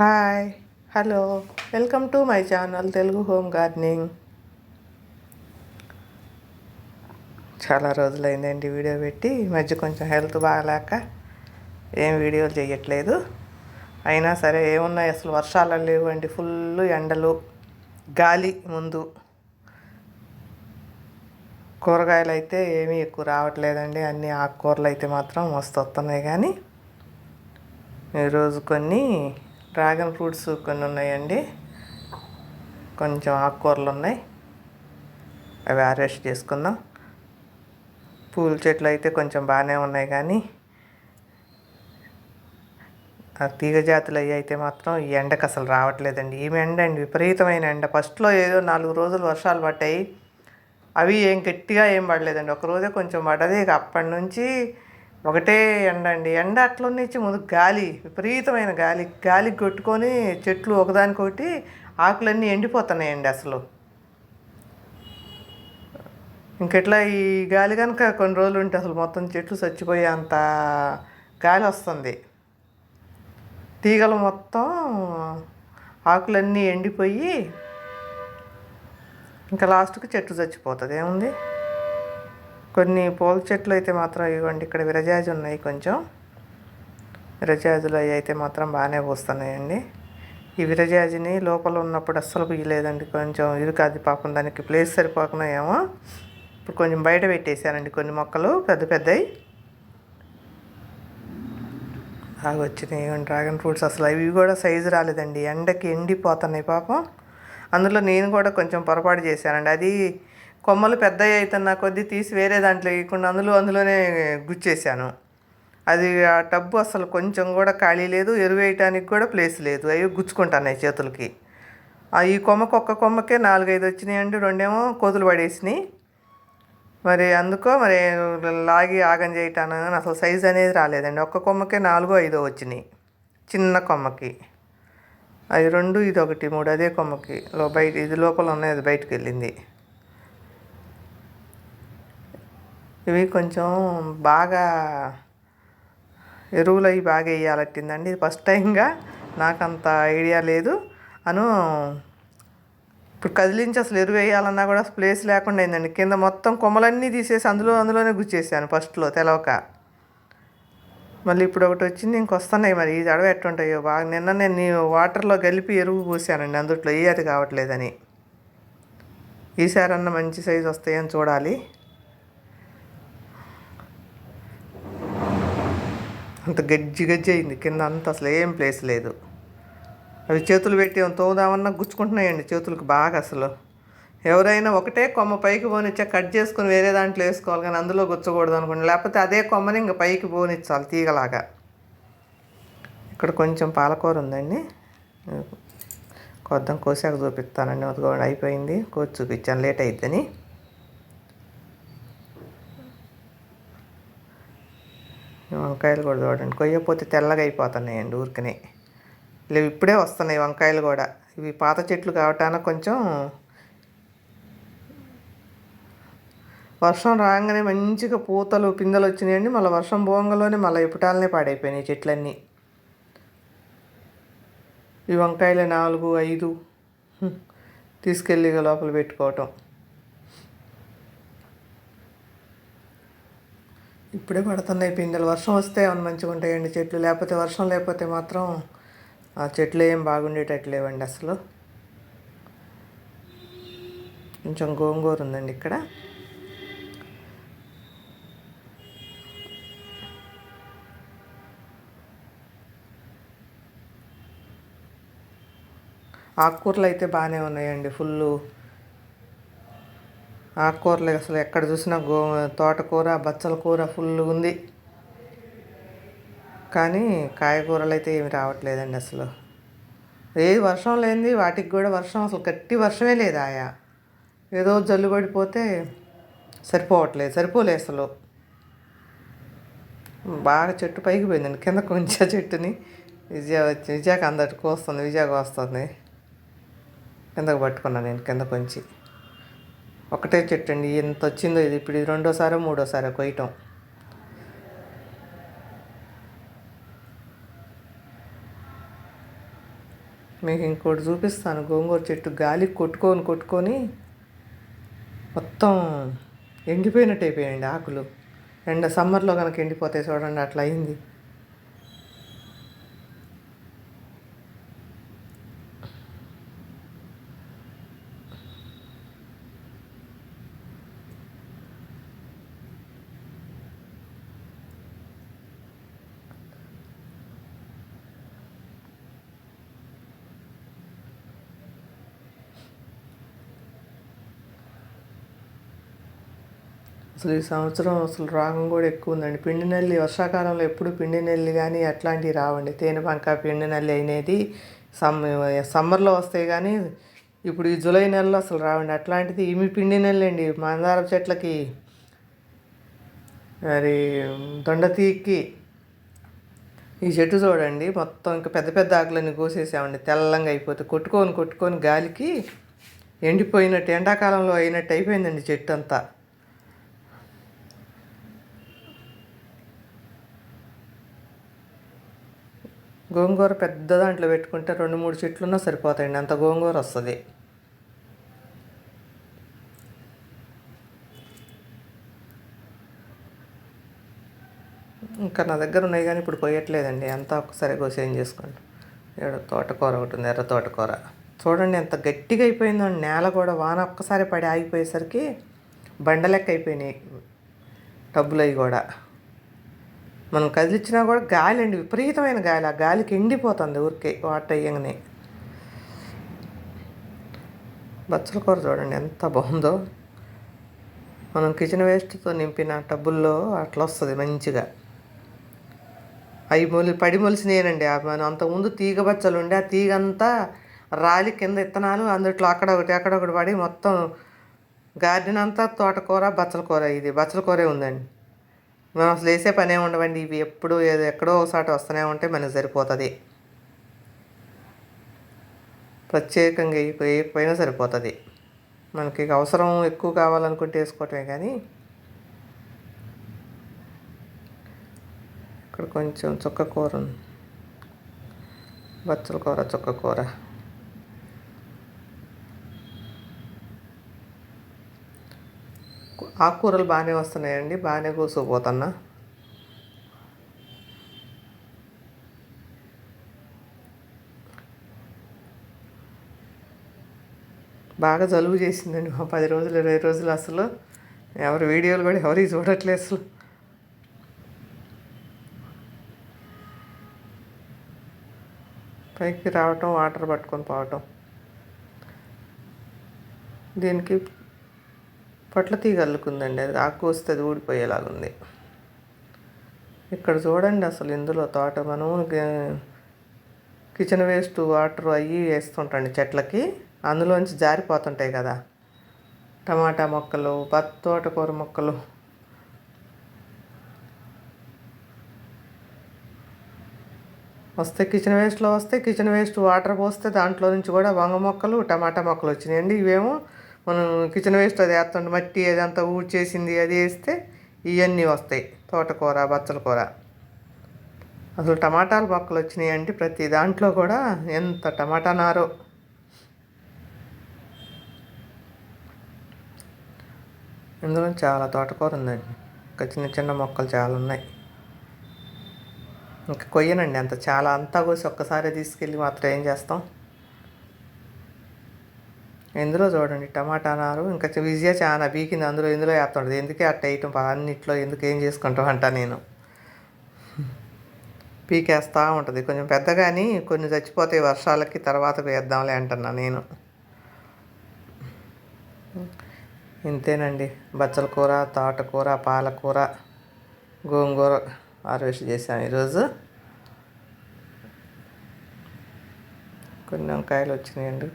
Hi hello. Welcome to my channel Telugu home gardening. చాలా రోజులైందండి video పెట్టి ఈ మధ్య కొంచెం హెల్త్ బాగాలేక ఏం వీడియోలు చేయట్లేదు అయినా సరే ఏమున్నాయి అసలు వర్షాలు లేవండి ఫుల్ ఎండలు గాలి ముందు. కూరగాయలు అయితే ఏమీ ఎక్కువ రావట్లేదండి అన్ని ఆకుకూరలు అయితే మాత్రం మస్తు వస్తున్నాయి కానీ ఈరోజు కొన్ని డ్రాగన్ ఫ్రూట్స్ కొన్ని ఉన్నాయండి. కొంచెం ఆకుకూరలు ఉన్నాయి. అవి హార్వెస్ట్ చేసుకుందాం. పూల చెట్లు అయితే కొంచెం బాగానే ఉన్నాయి కానీ ఆ తీగ జాతులు అవి అయితే మాత్రం ఈ ఎండకు అసలు రావట్లేదండి. ఏమి ఎండ అండి విపరీతమైన ఎండ. ఫస్ట్లో ఏదో నాలుగు రోజులు వర్షాలు పడ్డాయి. అవి ఏం గట్టిగా ఏం పడలేదండి. ఒక రోజే కొంచెం పడ్డది. ఇక అప్పటి నుంచి ఒకటే ఎండ అండి. ఎండ అట్లా నుంచి ముందు గాలి విపరీతమైన గాలి గాలి కొట్టుకొని చెట్లు ఒకదానికొకటి ఆకులన్నీ ఎండిపోతున్నాయండి అసలు. ఇంకెట్లా ఈ గాలి కనుక కొన్ని రోజులు ఉంటే అసలు మొత్తం చెట్లు చచ్చిపోయే అంత గాలి వస్తుంది. తీగలు మొత్తం ఆకులన్నీ ఎండిపోయి ఇంకా లాస్ట్కి చెట్టు చచ్చిపోతుంది. ఏముంది? కొన్ని పూల చెట్లు అయితే మాత్రం ఇవ్వండి. ఇక్కడ విరజాజి ఉన్నాయి కొంచెం. విరజాజులు అవి అయితే మాత్రం బాగానే పూస్తున్నాయండి. ఈ విరజాజిని లోపల ఉన్నప్పుడు అస్సలు పూయలేదండి కొంచెం ఇరుకు అది పాపం దానికి ప్లేస్ సరిపోకుండా ఏమో ఇప్పుడు కొంచెం బయట పెట్టేశానండి కొన్ని మొక్కలు పెద్ద పెద్దవి బాగా వచ్చినాయి డ్రాగన్ ఫ్రూట్స్ అసలు అవి కూడా సైజు రాలేదండి. ఎండకి ఎండిపోతున్నాయి పాపం. అందులో నేను కూడా కొంచెం పొరపాటు చేశానండి. అది కొమ్మలు పెద్దవి అవుతున్న కొద్దీ తీసి వేరే దాంట్లో వేయకుండా అందులో అందులోనే గుచ్చేసాను అది ఆ టబ్బు అసలు కొంచెం కూడా ఖాళీ లేదు ఎరువు వేయటానికి కూడా ప్లేస్ లేదు. అవి గుచ్చుకుంటున్నాయి చేతులకి. ఆ ఈ కొమ్మకు ఒక్క కొమ్మకే నాలుగైదు వచ్చినాయండి రెండేమో కోతులు పడేసినాయి. మరి అందుకో మరి లాగి ఆగం చేయటాను అసలు సైజ్ అనేది రాలేదండి. ఒక్క కొమ్మకే నాలుగో ఐదో వచ్చినాయి. చిన్న కొమ్మకి. అవి రెండు ఇది ఒకటి మూడు అదే కొమ్మకి. లో బయట ఇది లోపల ఉన్నాయి అది బయటకు వెళ్ళింది. ఇవి కొంచెం బాగా ఎరువులు అవి బాగా వేయాలట్టిందండి ఇది ఫస్ట్ టైంగా నాకు అంత ఐడియా లేదు. అను ఇప్పుడు కదిలించి అసలు ఎరువు వేయాలన్నా కూడా ప్లేస్ లేకుండా అయిందండి. కింద మొత్తం కొమ్మలన్నీ తీసేసి అందులో అందులోనే గుచ్చేసాను ఫస్ట్లో తెలవక. మళ్ళీ ఇప్పుడు ఒకటి వచ్చింది ఇంకొస్తున్నాయి మరి. ఈ అడవి ఎట్టుంటాయో బాగా నిన్న నేను వాటర్లో కలిపి ఎరువు పూసానండి అందుట్లో. ఏ అది కావట్లేదని. ఈసారి అన్న మంచి సైజు వస్తాయని చూడాలి. అంత గజ్జి గజ్జి అయింది. కింద అంత అసలు ఏం ప్లేస్ లేదు. అవి చేతులు పెట్టి తోదామన్నా గుచ్చుకుంటున్నాయండి చేతులకు బాగా అసలు. ఎవరైనా ఒకటే కొమ్మ పైకి పోనిచ్చా కట్ చేసుకుని వేరే దాంట్లో వేసుకోవాలి కానీ అందులో గుచ్చకూడదు అనుకోండి. లేకపోతే అదే కొమ్మని ఇంకా పైకి పోనిచ్చాలి తీగలాగా. ఇక్కడ కొంచెం పాలకూర ఉందండి. కొద్దాం కోసాక చూపిస్తానండి. అదిగోండి అయిపోయింది. కోసి చూపించాను. లేట్ అయిద్దని. వంకాయలు కూడా చూడండి. కొయ్యపోతే తెల్లగా అయిపోతున్నాయండి ఊరికనే. లేవు ఇప్పుడే వస్తున్నాయి వంకాయలు కూడా. ఇవి పాత చెట్లు కావటాన కొంచెం వర్షం రాగానే మంచిగా పూతలు పిందెలు వచ్చినాయండి. మళ్ళీ వర్షం పోంగలోనే మళ్ళీ ఇప్పటాలనే పాడైపోయినాయి చెట్లన్నీ. ఈ వంకాయలు నాలుగు ఐదు తీసుకెళ్ళి లోపల పెట్టుకోవటం. ఇప్పుడే పడుతున్నాయి పిందెలు వర్షం వస్తే ఏమైనా మంచిగా ఉంటాయండి చెట్లు? లేకపోతే వర్షం లేకపోతే మాత్రం ఆ చెట్లు ఏం బాగుండేటట్లేవండి అసలు. కొంచెం గోంగూర ఉందండి ఇక్కడ. ఆకుకూరలు అయితే బాగానే ఉన్నాయండి. ఫుల్ ఆకుకూరలు అసలు ఎక్కడ చూసినా గో తోటకూర బచ్చల కూర ఫుల్ ఉంది. కానీ కాయగూరలు అయితే ఏమి రావట్లేదండి అసలు. ఏది వర్షం లేనిది వాటికి కూడా వర్షం అసలు గట్టి వర్షమే లేదు ఆయా. ఏదో జల్లు పడిపోతే సరిపోవట్లేదు సరిపోలే అసలు. బాగా చెట్టు పైకి పోయిందండి కింద కొంచెం చెట్టుని. విజయ వచ్చి విజయకు అందరికి వస్తుంది విజయకు వస్తుంది. కిందకు పట్టుకున్నాను నేను కింద కొంచెం ఒకటే చెట్టు అండి ఎంత వచ్చిందో ఇది. ఇప్పుడు ఇది రెండోసారో మూడోసారో కొయ్యటం. మీకు ఇంకోటి చూపిస్తాను. గోంగూర చెట్టు గాలికి కొట్టుకొని కొట్టుకొని మొత్తం ఎండిపోయినట్టు అయిపోయాయండి ఆకులు. ఎండ సమ్మర్లో కనుక ఎండిపోతాయి చూడండి అట్లా అయింది. అసలు ఈ సంవత్సరం అసలు రాగం కూడా ఎక్కువ ఉందండి. పిండి నల్లి వర్షాకాలంలో ఎప్పుడు పిండి నల్లి కానీ అట్లాంటివి రావండి. తేనెపంక పిండి నల్లి అనేది సమ్ సమ్మర్లో వస్తాయి కానీ ఇప్పుడు ఈ జూలై నెలలో అసలు రావండి. అట్లాంటిది ఇమి పిండి నెల్లి అండి. మందార చెట్లకి మరి దొండతీకి ఈ చెట్టు చూడండి. మొత్తం ఇంకా పెద్ద పెద్ద ఆకులన్నీ కోసేసామండి. తెల్లంగా అయిపోతే కొట్టుకొని కొట్టుకొని గాలికి ఎండిపోయినట్టు ఎండాకాలంలో అయినట్టు అయిపోయిందండి చెట్టు అంతా. గోంగూర పెద్ద దాంట్లో పెట్టుకుంటే రెండు మూడు చెట్లున్నా సరిపోతాయండి. అంత గోంగూర వస్తుంది. ఇంకా నా దగ్గర ఉన్నాయి కానీ ఇప్పుడు కొయ్యట్లేదండి. అంతా ఒక్కసారి కోసేం చేసుకోండి. ఇక్కడ తోటకూర ఒకటి ఉంది ఎర్ర తోటకూర. చూడండి ఎంత గట్టిగా అయిపోయిందో నేల కూడా వాన ఒక్కసారి పడి ఆగిపోయేసరికి బండలెక్క అయిపోయినాయి. టబ్బులు అవి కూడా. మనం కదిలిచ్చినా కూడా గాలి అండి విపరీతమైన గాలి. ఆ గాలికి ఎండిపోతుంది ఊరికే వాటర్ అయ్యంగానే. బచ్చల కూర చూడండి ఎంత బాగుందో. మనం కిచెన్ వేస్ట్తో నింపిన టబ్బుల్లో అట్లా వస్తుంది మంచిగా. అవి మొలి పడి మొలిసినాయనండి. మనం అంతకుముందు తీగ బచ్చలు ఉండే ఆ తీగ అంతా రాలి కింద ఇత్తనాలు అందుట్లో అక్కడ ఒకటి అక్కడ ఒకటి పడి మొత్తం గార్డెన్ అంతా తోటకూర బచ్చల కూర ఇది. బచ్చల కూరే ఉందండి. మనం అసలు వేసే పనే ఉండవండి. ఇవి ఎప్పుడు ఏదో ఎక్కడో ఒకసారి వస్తూనే ఉంటే మనకు సరిపోతుంది. ప్రత్యేకంగా వేయకపోయినా సరిపోతుంది. మనకి అవసరం ఎక్కువ కావాలనుకుంటే వేసుకోవటమే కానీ ఇక్కడ కొంచెం చుక్క కూర బచ్చల కూర చుక్క కూర. ఆకుకూరలు బాగానే వస్తున్నాయండి. బాగానే కూసుకుపోతున్నా బాగా జలుబు చేసిందండి మా పది రోజులు ఇరవై రోజులు అసలు. ఎవరి వీడియోలు కూడా ఎవరు చూడట్లేదు అసలు. పైకి రావటం వాటర్ పట్టుకొని పోవటం. దీనికి పొట్ల తీగ అల్లుకుందండి అది ఆకు వస్తే అది ఊడిపోయేలాగుంది. ఇక్కడ చూడండి అసలు ఇందులో తోట. మనం కిచెన్ వేస్ట్ వాటర్ అవి వేస్తుంటండి చెట్లకి. అందులోంచి జారిపోతుంటాయి కదా. టమాటా మొక్కలు పత్ తోటకూర మొక్కలు. వస్తే కిచెన్ వేస్ట్లో వస్తే కిచెన్ వేస్ట్ వాటర్ పోస్తే దాంట్లో నుంచి కూడా వంగ మొక్కలు టమాటా మొక్కలు వచ్చినాయండి. ఇవేమో మనం కిచెన్ వేస్ట్ అది వేస్తుంటే మట్టి అదంతా ఊడ్చేసింది అది వేస్తే ఇవన్నీ వస్తాయి. తోటకూర బచ్చల కూర. అసలు టమాటాలు మొక్కలు వచ్చినాయండి ప్రతి దాంట్లో కూడా ఎంత టమాటా నారో. ఇందులో చాలా తోటకూర ఉందండి. ఇంకా చిన్న చిన్న మొక్కలు చాలా ఉన్నాయి. ఇంకా కొయ్యనండి అంత. చాలా అంతా కోసి ఒక్కసారి తీసుకెళ్ళి మాత్రం ఏం చేస్తాం? ఇందులో చూడండి టమాటా నారు ఇంకా విజయ చాలా బీకింది అందులో ఇందులో వేస్తుంటుంది ఎందుకే అట్ట వేయటం అన్నిట్లో ఎందుకు ఏం చేసుకుంటాం అంట నేను? పీకేస్తూ ఉంటుంది. కొంచెం పెద్దగాని కొన్ని చచ్చిపోతాయి వర్షాలకి తర్వాత వేద్దాంలే అంటున్నా నేను. ఇంతేనండి. బచ్చల కూర తోటకూర పాలకూర గోంగూర హార్వెస్ట్ చేశాను ఈరోజు. కొన్ని వంకాయలు వచ్చినాయండి.